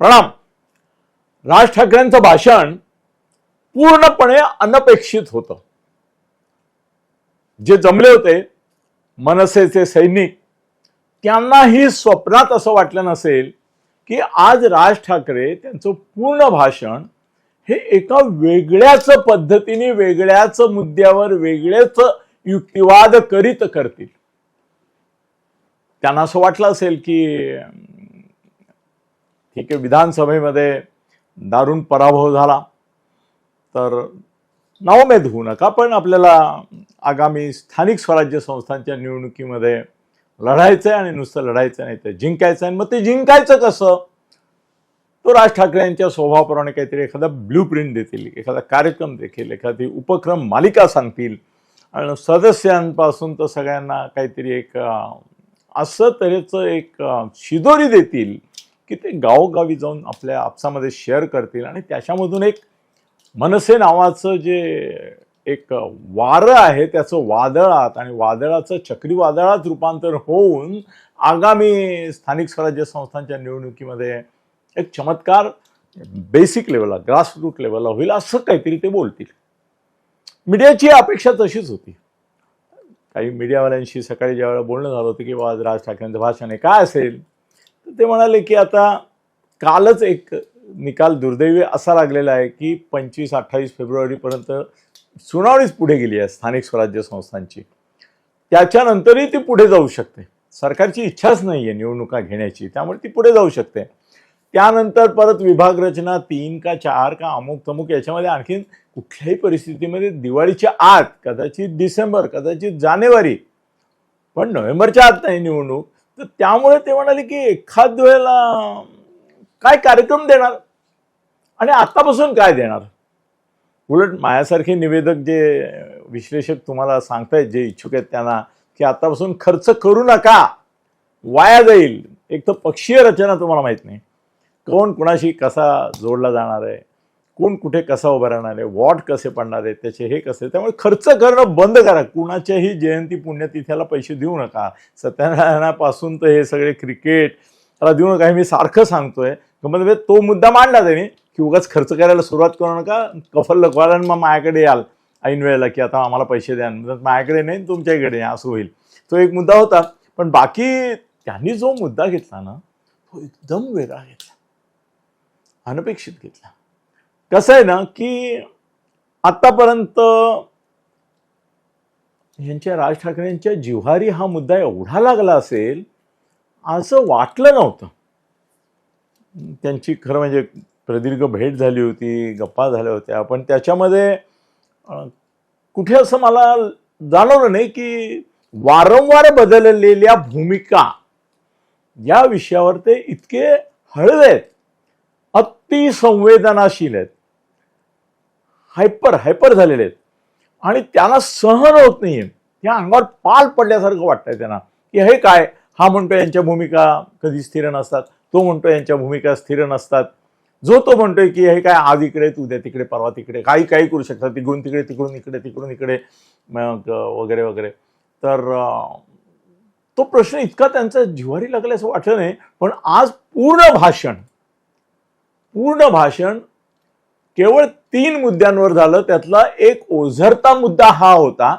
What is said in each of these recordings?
प्रणाम. राज ठाकरेंचं भाषण पूर्णपणे अनपेक्षित होतं. जे जमले होते मनसेचे सैनिक त्यांनाही स्वप्नात असं वाटलं नसेल की आज राज ठाकरे त्यांचं पूर्ण भाषण हे एका वेगळ्याच पद्धतीने वेगळ्याच मुद्द्यावर वेगळेच युक्तिवाद करीत करतील. त्यांना असं वाटलं असेल की ठीक आहे विधानसभेमध्ये दारुण पराभव झाला. तर नावमेद होऊ नका पण आपल्याला आगामी स्थानिक स्वराज्य संस्थांच्या निवडणुकीमध्ये लढायचं आहे आणि नुसतं लढायचं नाही तर जिंकायचं आहे आणि मग ते जिंकायचं कसं? तो राज ठाकरे यांच्या स्वभावाप्रमाणे काहीतरी एखादा ब्ल्यू प्रिंट देतील एखादा कार्यक्रम देखील एखादी उपक्रम मालिका सांगतील. आणि सदस्यांपासून तर सगळ्यांना काहीतरी एक असं तऱ्हेचं एक शिदोरी देतील. की ते गावोगावी जाऊन आपल्या आपसामध्ये शेअर करतील आणि त्याच्यामधून एक मनसे नावाचं जे एक वारं आहे त्याचं वादळात आणि वादळाचं चक्रीवादळात रूपांतर होऊन आगामी स्थानिक स्वराज्य संस्थांच्या निवडणुकीमध्ये एक चमत्कार बेसिक लेवलला ग्रासरूट लेवलला होईल असं काहीतरी ते बोलतील. मीडियाची अपेक्षा तशीच होती. काही मीडियावाल्यांशी सकाळी ज्यावेळेला बोलणं झालं होतं की बा आज राज ठाकरेंचं भाषण आहे काय असेल? ते म्हणाले की आता कालच एक निकाल दुर्दैवी असा लागलेला आहे की पंचवीस अठ्ठावीस फेब्रुवारीपर्यंत सुनावणीच पुढे गेली आहे स्थानिक स्वराज्य संस्थांची. त्याच्यानंतरही ती पुढे जाऊ शकते. सरकारची इच्छाच नाही आहे निवडणुका घेण्याची त्यामुळे ती पुढे जाऊ शकते. त्यानंतर परत विभाग रचना तीन का चार का अमुक तमुक याच्यामध्ये आणखीन कुठल्याही परिस्थितीमध्ये दिवाळीच्या आत कदाचित डिसेंबर कदाचित जानेवारी पण नोव्हेंबरच्या आत नाही निवडणूक. तर त्यामुळे ते म्हणाले की एखाद वेळेला काय कार्यक्रम देणार? आणि आत्तापासून काय देणार? उलट माझ्यासारखे निवेदक जे विश्लेषक तुम्हाला सांगतायत जे इच्छुक आहेत त्यांना की आतापासून खर्च करू नका वाया जाईल. एक तर पक्षीय रचना तुम्हाला माहीत नाही. कोण कुणाशी कसा जोडला जाणार आहे? कोण कुठे कसा उभा राहणार आहे वॉट कसे पडणार आहेत त्याचे हे कसे त्यामुळे खर्च करणं बंद करा. कुणाच्याही जयंती पुण्यतिथ्याला पैसे देऊ नका. सत्यनारायणापासून तर हे सगळे क्रिकेट त्याला देऊ नका हे मी सारखं सांगतोय. म्हणजे तो मुद्दा मांडला त्यांनी की उगाच खर्च करायला सुरुवात करू नका कफल लकवाला आणि मग माझ्याकडे याल. ऐन वेळेला की आता आम्हाला पैसे द्या. मायाकडे माझ्याकडे नाही तुमच्याकडे असं होईल. तो एक मुद्दा होता. पण बाकी त्यांनी जो मुद्दा घेतला ना तो एकदम वेगळा घेतला. अनपेक्षित घेतला. कसं आहे ना की आतापर्यंत यांच्या राज ठाकरेंच्या जिव्हारी हा मुद्दा एवढा लागला असेल असं वाटलं नव्हतं. त्यांची खरं म्हणजे प्रदीर्घ भेट झाली होती गप्पा झाल्या होत्या पण त्याच्यामध्ये कुठे असं मला जाणवलं नाही की वारंवार बदललेल्या भूमिका या विषयावर ते इतके हळवे आहेत अति संवेदनाशील आहेत. हायपर हायपर झालेले आहेत. आणि त्यांना सहन होत नाहीये. त्या अंगावर पाल पडल्यासारखं वाटतंय त्यांना. की हे काय? हा म्हणतो यांच्या भूमिका कधी स्थिर नसतात. तो म्हणतो यांच्या भूमिका स्थिर नसतात. जो तो म्हणतोय की हे काय आज इकडे उद्या तिकडे परवा तिकडे काही काही करू शकतात. तिकडून तिकडे तिकडून इकडे तिकडून इकडे वगैरे वगैरे. तर तो प्रश्न इतका त्यांचा जिव्हारी लागला असं वाटलं नाही. पण आज पूर्ण भाषण पूर्ण भाषण केवळ तीन मुद्द्यांवर झालं त्यातला एक ओझरता मुद्दा हा होता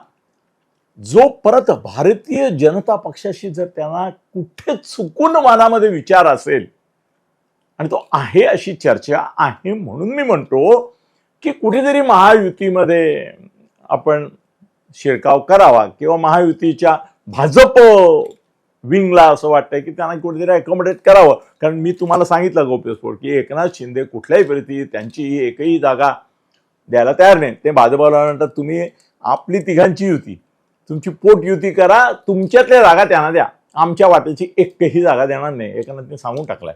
जो परत भारतीय जनता पक्षाशी जर त्यांना कुठे चुकून मनामध्ये विचार असेल आणि तो आहे अशी चर्चा आहे म्हणून मी म्हणतो की कुठेतरी महायुतीमध्ये आपण शिरकाव करावा किंवा महायुतीच्या भाजप विंगला असं वाटतंय की त्यांना कुठेतरी अकोमोडेट करावं. कारण मी तुम्हाला सांगितलं गोप्यस्फोट की एकनाथ शिंदे कुठल्याही परिस्थितीत त्यांची ही एकही जागा द्यायला तयार नाही. ते भाजपाला म्हणतात तुम्ही आपली तिघांची युती तुमची पोट युती करा तुमच्यातल्या जागा त्यांना द्या. आमच्या वाटेची एकही जागा देणार नाही. एकनाथने सांगून टाकलाय.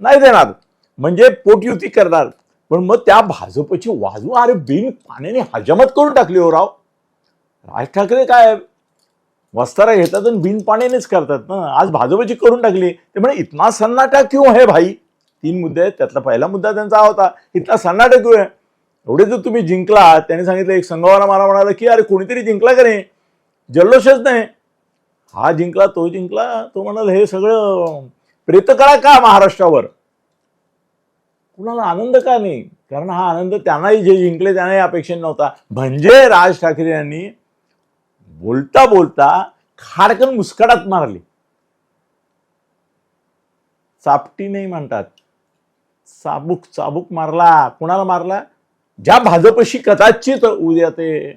नाही देणार. म्हणजे पोटयुती करणार. पण मग त्या भाजपची वाजू अरे बिन पाण्याने हजामत करून टाकली हो राव. राज ठाकरे काय? वस्तारा घेतात आणि बिनपाण्यानेच करतात ना. आज भाजपची करून टाकली. ते म्हणे इतना सन्नाटा क्यों है भाई? तीन मुद्दे आहेत. त्यातला पहिला मुद्दा त्यांचा हा होता. इतना सन्नाटा क्यों आहे एवढे जर तुम्ही जिंकला त्यांनी सांगितलं एक संघवाला मला म्हणाला की अरे कोणीतरी जिंकला का नाही जल्लोषच नाही. हा जिंकला तो जिंकला. तो म्हणाल हे सगळं प्रेत करा का महाराष्ट्रावर? कुणाला आनंद का नाही? कारण हा आनंद त्यांनाही जे जिंकले त्यांनाही अपेक्षित नव्हता. म्हणजे राज ठाकरे यांनी बोलता बोलता खाडकन मुस्कडात मारली. चापटी नाही म्हणतात. चाबूक चाबूक मारला. कुणाला मारला? ज्या भाजपशी कदाचित उद्या ते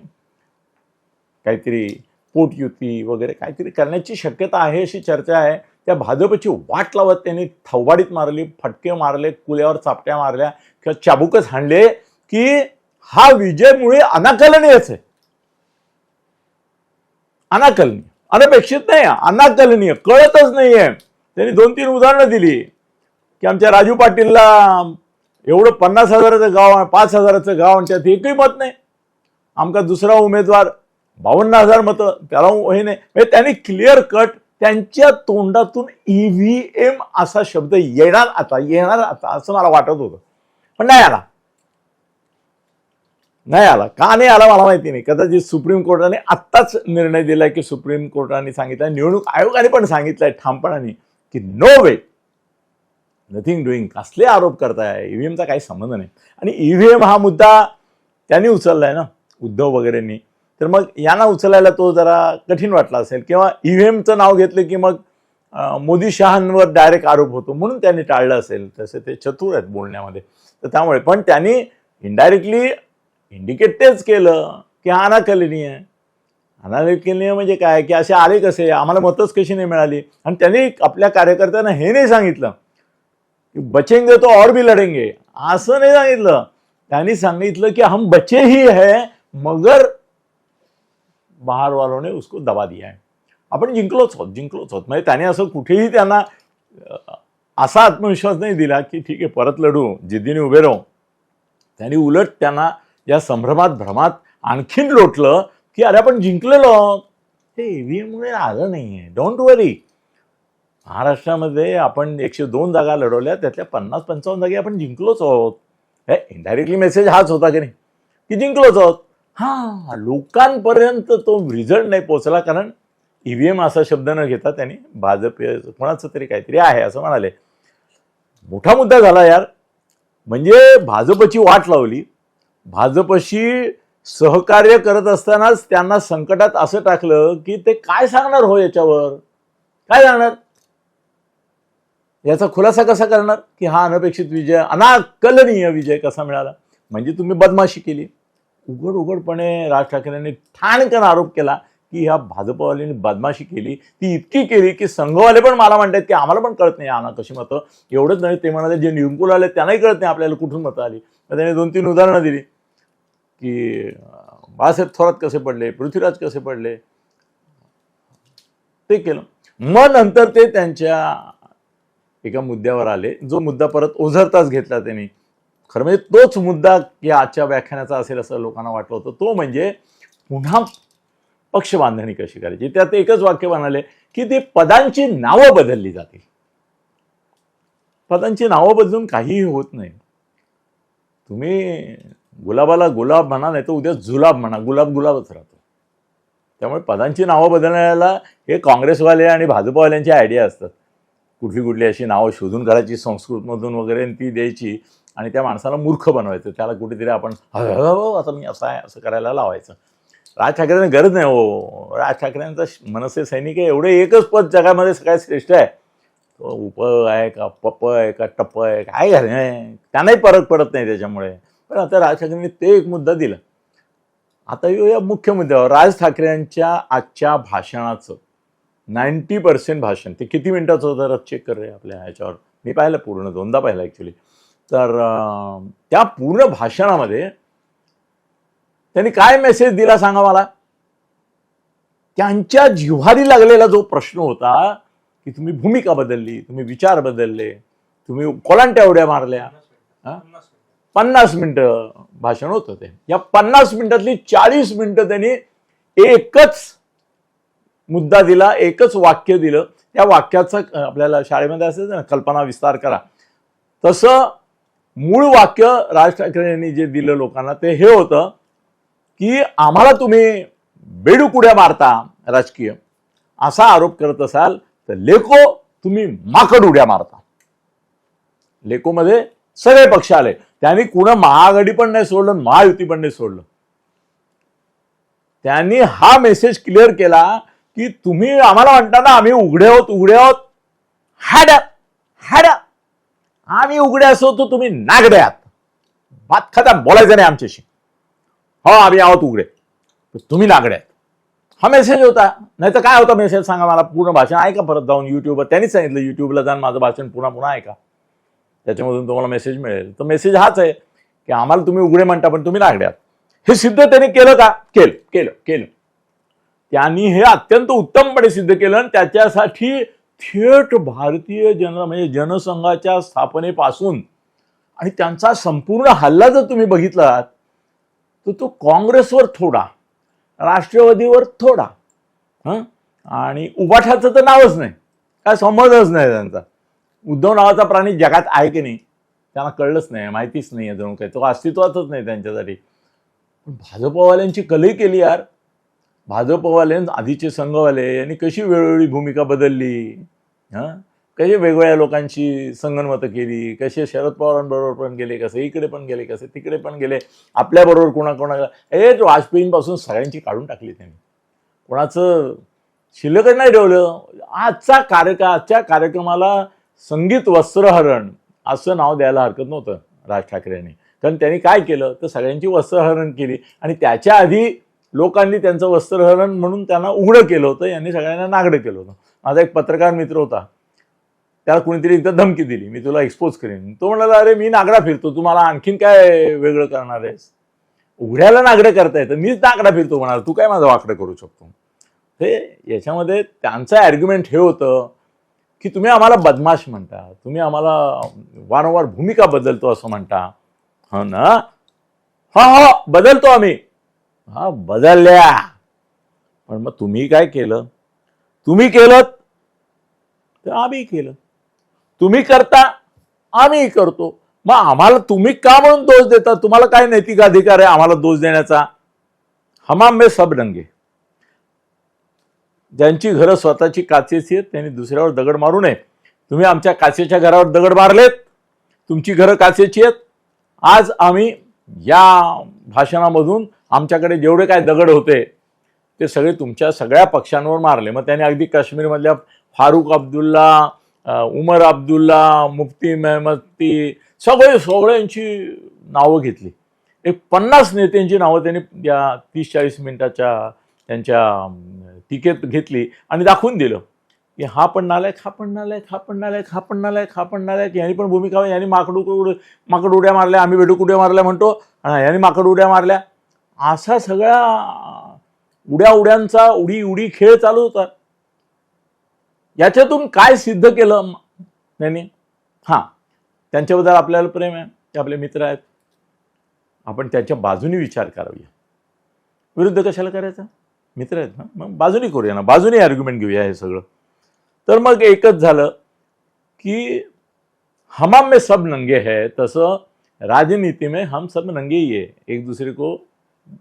काहीतरी पोटयुती वगैरे काहीतरी करण्याची शक्यता आहे अशी चर्चा आहे. त्या भाजपची वाट लावत त्यांनी थवबाडीत मारली फटके मारले कुल्यावर चापट्या मारल्या किंवा चाबूकच हाणले की हा विजयमुळे अनाकलनीयच आहे. अनाकलनीय अनपेक्षित नाही अनाकलनीय कळतच नाहीये त्यांनी दोन तीन उदाहरणं दिली. की आमच्या राजू पाटीलला एवढं पन्नास हजाराचं गाव आहे पाच हजाराचं गाव आणि त्यात एकही मत नाही. आमका दुसरा उमेदवार बावन्न हजार मतं त्याला हे नाही. म्हणजे त्यांनी क्लिअर कट त्यांच्या तोंडातून ईव्हीएम असा शब्द येणार आता येणार आता असं मला वाटत होतं. पण नाही आला. नाही आला. का नाही आला मला माहिती नाही. कदाचित सुप्रीम कोर्टाने आत्ताच निर्णय दिलाय की सुप्रीम कोर्टाने सांगितलं निवडणूक आयोगाने पण सांगितलंय ठामपणाने की नो वे नथिंग डुईंग कसले आरोप करताय? ईव्हीएमचा काही संबंध नाही. आणि ईव्हीएम हा मुद्दा त्यांनी उचललाय ना उद्धव वगैरेंनी. तर मग यांना उचलायला तो जरा कठीण वाटला असेल. किंवा ईव्हीएमचं नाव घेतलं की मग मोदी शहांवर डायरेक्ट आरोप होतो म्हणून त्यांनी टाळलं असेल. तसे ते चतुर आहेत बोलण्यामध्ये. तर त्यामुळे. पण त्यांनी इनडायरेक्टली इंडिकेट तेच केलं की अनाकलनीय आहे. अनाकलनीय म्हणजे काय? की असे आले कसे? आम्हाला मतच कशी नाही मिळाली? आणि त्यांनी आपल्या कार्यकर्त्यांना हे नाही सांगितलं की बचेंगे तो और भी लढेंगे. असं नाही सांगितलं. त्यांनी सांगितलं की हम बचे ही है मगर बाहर वालोने उसको दबा दिया है. आपण जिंकलोच आहोत जिंकलोच आहोत. म्हणजे त्याने असं कुठेही त्यांना असा आत्मविश्वास नाही दिला की ठीक आहे परत लढू जिद्दीने उभे राहू. त्यांनी उलट त्यांना या संभ्रमात भ्रमात आणखीन लोटलं की अरे आपण जिंकलेलो आहोत. हे ईव्हीएममुळे मुळे आलं नाहीये. डोंट वरी महाराष्ट्रामध्ये आपण एकशे दोन जागा लढवल्या त्यातल्या पन्नास पंचावन्न जागी आपण जिंकलोच आहोत. हे इनडायरेक्टली मेसेज हाच होता की नाही? की जिंकलोच आहोत. हा लोकांपर्यंत तो रिझल्ट नाही पोहोचला कारण ईव्हीएम असा शब्द न घेता त्यांनी भाजप कोणाचं तरी काहीतरी आहे असं म्हणाले. मोठा मुद्दा झाला यार. म्हणजे भाजपची वाट लावली. भाजपशी सहकार्य करत असतानाच त्यांना संकटात असं टाकलं की ते काय सांगणार हो याच्यावर? काय सांगणार? याचा खुलासा कसा करणार? की हा अनपेक्षित विजय अनाकलनीय विजय कसा मिळाला? म्हणजे तुम्ही बदमाशी केली. उघड उघडपणे राज ठाकरेंनी ठाणकन आरोप केला. की ह्या भाजपवाल्यांनी बदमाशी केली ती इतकी केली की संघवाले पण मला म्हणतात की आम्हाला पण कळत नाही आम्हाला कशी मतं. एवढंच नाही ते म्हणाले जे निवडून आले त्यांनाही कळत नाही आपल्याला कुठून मतं आली. तर त्याने दोन तीन उदाहरणं दिली की बाळासाहेब थोरात कसे पडले पृथ्वीराज कसे पडले? ते केलं. मग नंतर ते त्यांच्या एका मुद्द्यावर आले. जो मुद्दा परत ओझरताच घेतला त्यांनी. खरं म्हणजे तोच मुद्दा या आजच्या व्याख्यानाचा असेल असं लोकांना वाटलं होतं. तो म्हणजे पुन्हा पक्ष बांधणी कशी करायची? त्यात एकच वाक्य म्हणाले की ते पदांची नावं बदलली जातील. पदांची नावं बदलून काहीही होत नाही. तुम्ही गुलाबाला गुलाब म्हणा नाही तर उद्या जुलाब म्हणा गुलाब गुलाबच राहतो. त्यामुळे पदांची नावं बदलण्याला हे काँग्रेसवाले आणि भाजपवाल्यांची आयडिया असतात. कुठली कुठली अशी नावं शोधून काढायची संस्कृतमधून वगैरे ती द्यायची आणि त्या माणसाला मूर्ख बनवायचं. त्याला कुठेतरी आपण "हं, आता मी असं आहे असं करायला लावायचं. राज ठाकरेंना गरज नाही. हो, हो. राज ठाकरेंचा मनसे सैनिक आहे एवढे एकच पद जगामध्ये सगळ्यात श्रेष्ठ आहे. तो उप आहे का पप आहे का टप आहे काय घाल आहे त्यांनाही फरक पडत नाही त्याच्यामुळे. पण आता राज ठाकरेंनी ते एक मुद्दा दिला. आता येऊया मुख्य मुद्द्यावर. राज ठाकरेंच्या आजच्या भाषणाचं नाईन्टी पर्सेंट भाषण ते किती मिनिटाचं होतं? जरा चेक कर रे आपल्या ह्याच्यावर. मी पाहिलं पूर्ण दोनदा पाहिलं ॲक्च्युली तर त्या पूर्ण भाषणामध्ये त्यांनी काय मेसेज दिला सांगा मला? त्यांच्या जिव्हारी लागलेला जो प्रश्न होता की तुम्ही भूमिका बदलली तुम्ही विचार बदलले तुम्ही कोलांट्या उड्या मारल्या पन्नास मिनिटं भाषण होतं ते. या पन्नास मिनिटातली चाळीस मिनिटं त्यांनी एकच मुद्दा दिला एकच वाक्य दिलं. त्या वाक्याचं आपल्याला शाळेमध्ये असायचं ना कल्पना विस्तार करा. तसं मूळ वाक्य राज ठाकरे यांनी जे दिलं लोकांना ते हे होतं की आम्हाला तुम्ही बेडूकुड्या मारता राजकीय. असा आरोप करत असाल तर लेको तुम्ही माकड उड्या मारता. लेकोमध्ये सगळे पक्ष आले. त्यांनी कुणा महाआघाडी पण नाही सोडलं महायुती पण नाही सोडलं. त्यांनी हा मेसेज क्लिअर केला की तुम्ही आम्हाला म्हणता ना आम्ही उघडे आहोत उघडे आहोत. हाड्या हाड्या आम्ही उघडे असो तर तुम्ही नागड्यात. भात खाता बोलायचं नाही आमच्याशी. हो आम्ही आहोत उघडे. तुम्ही नागडे. हा मेसेज होता. नाही तर काय होता मेसेज सांगा मला पूर्ण भाषण. ऐका परत जाऊन युट्यूबवर त्यांनीच सांगितलं युट्यूबला जाऊन माझं भाषण पुन्हा पुन्हा ऐका. त्याच्यामधून तुम्हाला मेसेज मिळेल. तर मेसेज हाच आहे की आम्हाला तुम्ही उघडे म्हणता पण तुम्ही नागड्यात हे सिद्ध त्यांनी केलं का? केलं केलं केलं. त्यांनी हे अत्यंत उत्तमपणे सिद्ध केलं आणि त्याच्यासाठी थेट भारतीय जन म्हणजे जनसंघाच्या स्थापनेपासून आणि त्यांचा संपूर्ण हल्ला जर तुम्ही बघितलात तर तो काँग्रेसवर थोडा राष्ट्रवादीवर थोडा हं? आणि उबाठाचं तर नावच नाही. काय संबंधच नाही त्यांचा. उद्धव नावाचा प्राणी जगात आहे की नाही त्यांना कळलंच नाही माहितीच नाही आहे जणू काही. तो अस्तित्वातच नाही त्यांच्यासाठी. पण भाजपवाल्यांची कलही केली यार. भाजपवाल्यां आधीचे संघवाले यांनी कशी वेळोवेळी भूमिका बदलली हां? कसे वेगवेगळ्या लोकांची संगनमतं केली कसे शरद पवारांबरोबर पण गेले कसे इकडे पण गेले कसे तिकडे पण गेले आपल्याबरोबर कोणाकोणा ए वाजपेयींपासून सगळ्यांची काढून टाकली त्यांनी. कोणाचं शिल्लकच नाही ठेवलं. आजचा कार्यक्रम आजच्या कार्यक्रमाला संगीत वस्त्रहरण असं नाव द्यायला हरकत नव्हतं राज ठाकरे यांनी. कारण त्यांनी काय केलं? तर सगळ्यांची वस्त्रहरण केली. आणि त्याच्या आधी लोकांनी त्यांचं वस्त्रहरण म्हणून त्यांना उघडं केलं होतं. यांनी सगळ्यांना नागडं केलं होतं. माझा एक पत्रकार मित्र होता. त्याला कुणीतरी एकदा धमकी दिली. मी तुला एक्सपोज करेन. तो म्हणाला अरे मी नागडा फिरतो. तुम्हाला आणखीन काय वेगळं करणार आहेस? उघड्याला नागडं करता येतं. मीच नागडा फिरतो म्हणाल. तू काय माझं वाकडं करू शकतो? हे याच्यामध्ये त्यांचं ॲर्ग्युमेंट हे होतं की तुम्ही आम्हाला बदमाश म्हणता. तुम्ही आम्हाला वारंवार भूमिका बदलतो असं म्हणता. हो ना? हा हा बदलतो आम्ही. हा बदलल्या. पण मग तुम्ही काय केलं? तुम्ही केलं? तर आम्ही केलं. तुम्ही करता आम्ही करतो. मग आम्हाला तुम्ही का म्हणून दोष देता? तुम्हाला काय नैतिक अधिकार आहे आम्हाला दोष देण्याचा? हमाम मे सब डंगे. ज्यांची घरं स्वतःची काचेची आहेत त्यांनी दुसऱ्यावर दगड मारू नये. तुम्ही आमच्या काचेच्या घरावर दगड मारलेत तुमची घरं काचेची आहेत. आज आम्ही या भाषणामधून आमच्याकडे जेवढे काय दगड होते ते सगळे तुमच्या सगळ्या पक्षांवर मारले. मग त्याने अगदी काश्मीरमधल्या फारुख अब्दुल्ला उमर अब्दुल्ला मुफ्ती मेहमती सगळे सगळ्यांची नावं घेतली. एक पन्नास नेत्यांची नावं त्यांनी या तीस चाळीस मिनिटाच्या त्यांच्या अम, घेतली आणि दाखवून दिलं. की हा पण नालायक हा पण नालायक हा पण नालायक हा पण नालायक हा पण नालायक यांनी पण भूमिका यांनी माकडू उड माकड उड्या मारल्या आम्ही बेडूक उड्या मारल्या म्हणतो. यांनी माकड उड्या मारल्या. असा सगळा उड्या उड्यांचा उडी उडी खेळ चालू होता. याच्यातून काय सिद्ध केलं त्यांनी हां. त्यांच्याबद्दल आपल्याला प्रेम आहे. ते आपले मित्र आहेत. आपण त्यांच्या बाजूने विचार करावया. विरुद्ध कशाला करायचा? मित्र आहेत ना? मग बाजूनी करूया ना. बाजूने आर्ग्युमेंट घेऊया हे सगळं. तर मग एकच झालं की हमाम में सब नंगे है तसं राजनीति में हम सब नंगे ही है. एक दूसरे को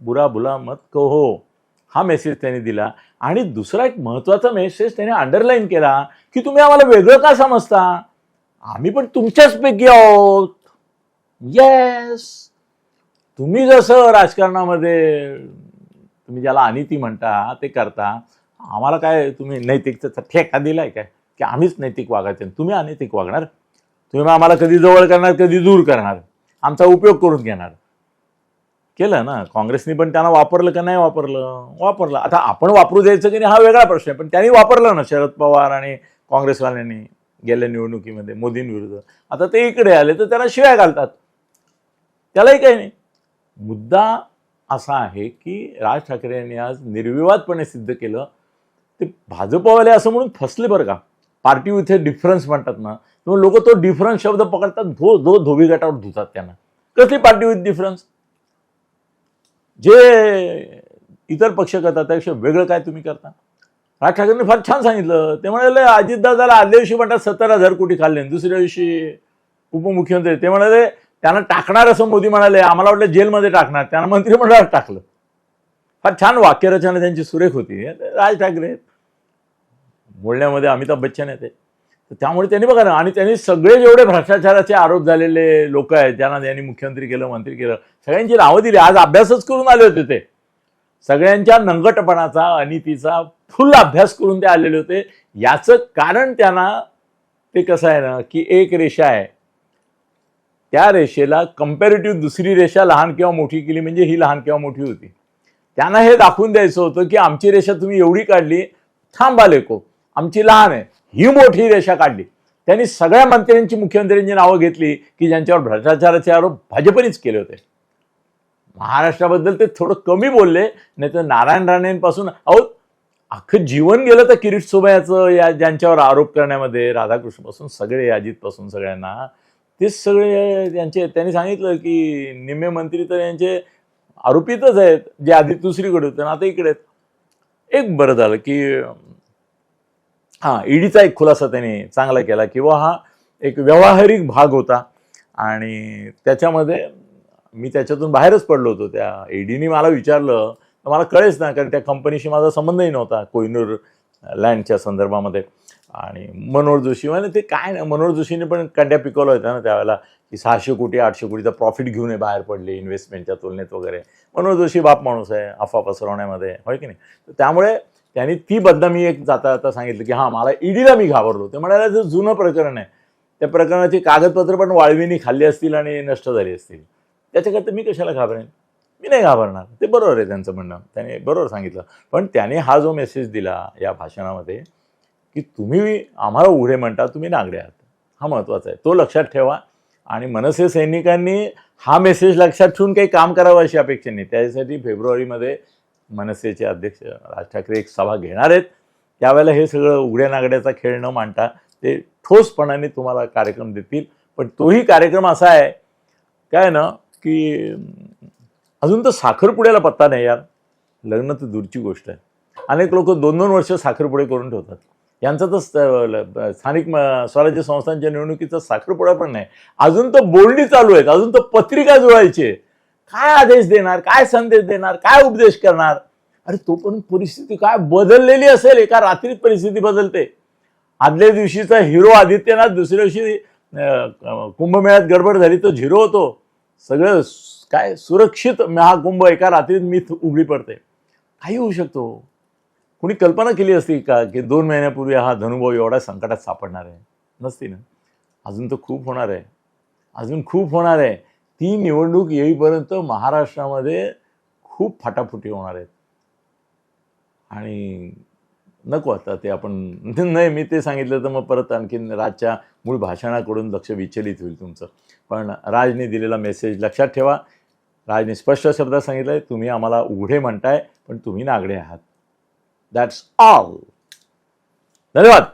बुरा बुला मत कहो. हा मेसेज त्यांनी दिला. आणि दुसरा एक महत्त्वाचा मेसेज त्याने अंडरलाईन केला की तुम्ही आम्हाला वेगळं का समजता? आम्ही पण तुमच्याच पैकी आहोत. येस तुम्ही जसं राजकारणामध्ये तुम्ही ज्याला अनिती म्हणता ते करता आम्हाला काय तुम्ही नैतिकतेचा ठेका दिलाय काय? की आम्हीच नैतिक वागायचे तुम्ही अनैतिक वागणार? तुम्ही आम्हाला कधी जवळ करणार कधी दूर करणार? आमचा उपयोग करून घेणार. केलं ना काँग्रेसनी पण त्यांना वापरलं का नाही वापरलं? वापरलं. आता आपण वापरू द्यायचं की नाही हा वेगळा प्रश्न आहे पण त्यांनी वापरलं ना शरद पवार आणि काँग्रेसवाल्यांनी गेल्या निवडणुकीमध्ये मोदींविरुद्ध. आता ते इकडे आले तर त्यांना शिव्या घालतात. त्यालाही काही नाही. मुद्दा असा आहे की राज ठाकरे यांनी आज निर्विवादपणे सिद्ध केलं ते भाजपवाले असं म्हणून फसले बरं का. पार्टी विथ डिफरन्स म्हणतात ना. तेव्हा लोक तो डिफरन्स शब्द पकडतात धो धो धोबी गटावर धुतात त्यांना. कसली पार्टी विथ डिफरन्स जे इतर पक्ष करतात त्यापेक्षा वेगळं काय तुम्ही करता? राज ठाकरेंनी फार छान सांगितलं. ते म्हणाले अजितदादाला आदल्या दिवशी म्हणतात सत्तर हजार कोटी खाल्ले. दुसऱ्या दिवशी उपमुख्यमंत्री ते म्हणाले त्यांना टाकणार असं मोदी म्हणाले आम्हाला वाटलं जेलमध्ये टाकणार. त्यांना मंत्रिमंडळात टाकलं. फार छान वाक्यरचना त्यांची सुरेख होती. राज ठाकरे बोलण्यामध्ये अमिताभ बच्चन येते. तर त्यामुळे त्यांनी बघा ना आणि त्यांनी सगळे जेवढे भ्रष्टाचाराचे आरोप झालेले लोक आहेत ज्यांना त्यांनी मुख्यमंत्री केलं मंत्री केलं सगळ्यांची नावं दिली. आज अभ्यासच करून आले होते ते. सगळ्यांच्या नंगटपणाचा अनितीचा फुल अभ्यास करून ते आलेले होते. याचं कारण त्यांना ते कसं आहे ना की एक रेषा आहे. त्या रेषेला कम्पॅरेटिव्ह दुसरी रेषा लहान किंवा मोठी केली म्हणजे ही लहान किंवा मोठी होती. त्यांना हे दाखवून द्यायचं होतं की आमची रेषा तुम्ही एवढी काढली थांबा लेको आमची लहान आहे. ही मोठी रेषा काढली. त्यांनी सगळ्या मंत्र्यांची मुख्यमंत्र्यांची नावं घेतली की ज्यांच्यावर भ्रष्टाचाराचे आरोप भाजपनेच केले होते. महाराष्ट्राबद्दल ते थोडं कमी बोलले नाही तर नारायण राणेंपासून अहो अख्खं जीवन गेलं तर किरीट सोबयाचं या ज्यांच्यावर आरोप करण्यामध्ये राधाकृष्णपासून सगळे अजितपासून सगळ्यांना तेच सगळे त्यांचे त्यांनी सांगितलं की निम्मे मंत्री तर यांचे आरोपीतच आहेत जे आधी दुसरीकडे होते ना आता इकडे आहेत. एक बरं झालं की हा ईडीचा एक खुलासा त्याने चांगला केला किंवा हा एक व्यावहारिक भाग होता. आणि त्याच्यामध्ये मी त्याच्यातून बाहेरच पडलो होतो. त्या ईडीने मला विचारलं तर मला कळेच ना कारण त्या कंपनीशी माझा संबंधही नव्हता कोहिनूर लँडच्या संदर्भामध्ये. आणि मनोहर जोशी म्हणजे ते काय नाही मनोहर जोशीने पण कंड्या पिकवलं होत्या ना त्यावेळेला की सहाशे कोटी आठशे कोटीचा प्रॉफिट घेऊन बाहेर पडले इन्व्हेस्टमेंटच्या तुलनेत वगैरे. मनोहर जोशी बाप माणूस आहे अफवा पसरवण्यामध्ये होय की नाही? तर त्यामुळे त्यांनी ती बदनामी एक जाता जाता सांगितलं की हां मला ईडीला मी घाबरलो. ते म्हणाले जे जुनं प्रकरण आहे. त्या प्रकरणाची कागदपत्र पण वाळवीनी खाल्ली असतील आणि नष्ट झाली असतील. त्याच्याकरता मी कशाला घाबरेन? मी नाही घाबरणार. ते बरोबर आहे त्यांचं म्हणणं. त्याने बरोबर सांगितलं. पण त्याने हा जो मेसेज दिला या भाषणामध्ये की तुम्ही आम्हाला उघडे म्हणता तुम्ही नागडे आहात. हा महत्त्वाचा आहे. तो लक्षात ठेवा. आणि मनसे सैनिकांनी हा मेसेज लक्षात ठेवून काही काम करावं अशी अपेक्षा नाही. त्यासाठी फेब्रुवारीमध्ये मनसेचे अध्यक्ष राज ठाकरे एक सभा घेणार आहेत. त्यावेळेला हे सगळं उघड्या नागड्याचा खेळ न मांडता ते ठोसपणाने तुम्हाला कार्यक्रम देतील. पण तोही कार्यक्रम असा आहे काय ना की अजून तर साखरपुड्याला पत्ता नाही यार. लग्न तर दूरची गोष्ट आहे. अनेक लोक दोन दोन वर्ष साखरपुडे करून ठेवतात. यांचा तर स्थानिक स्वराज्य संस्थांच्या निवडणुकीचा साखरपुडा पण नाही. अजून तर बोलणी चालू आहेत. अजून तर पत्रिका जुळायची आहे. काय आदेश देणार काय संदेश देणार काय उपदेश करणार? अरे तोपर्यंत परिस्थिती काय बदललेली असेल एका रात्रीत परिस्थिती बदलते. आदल्या दिवशीचा हिरो आदित्यनाथ दुसऱ्या दिवशी कुंभमेळ्यात गडबड झाली तो झिरो होतो. सगळं काय सुरक्षित महाकुंभ एका रात्रीत मीथ उघडी पडते. काही होऊ शकतो. कुणी कल्पना केली असती का की दोन महिन्यापूर्वी हा धनुभाव एवढा संकटात सापडणार आहे? नसती ना. अजून तर खूप होणार आहे. अजून खूप होणार आहे. ती निवडणूक येईपर्यंत महाराष्ट्रामध्ये खूप फाटाफुटी होणार आहेत. आणि नको आता ते आपण नाही मी ते सांगितलं तर मग परत आणखीन राजच्या मूळ भाषणाकडून लक्ष विचलित होईल तुमचं. पण राजने दिलेला मेसेज लक्षात ठेवा. राजने स्पष्ट शब्दात सांगितलं आहे तुम्ही आम्हाला उघडे म्हणताय पण तुम्ही नागडे आहात. दॅट्स ऑल धन्यवाद.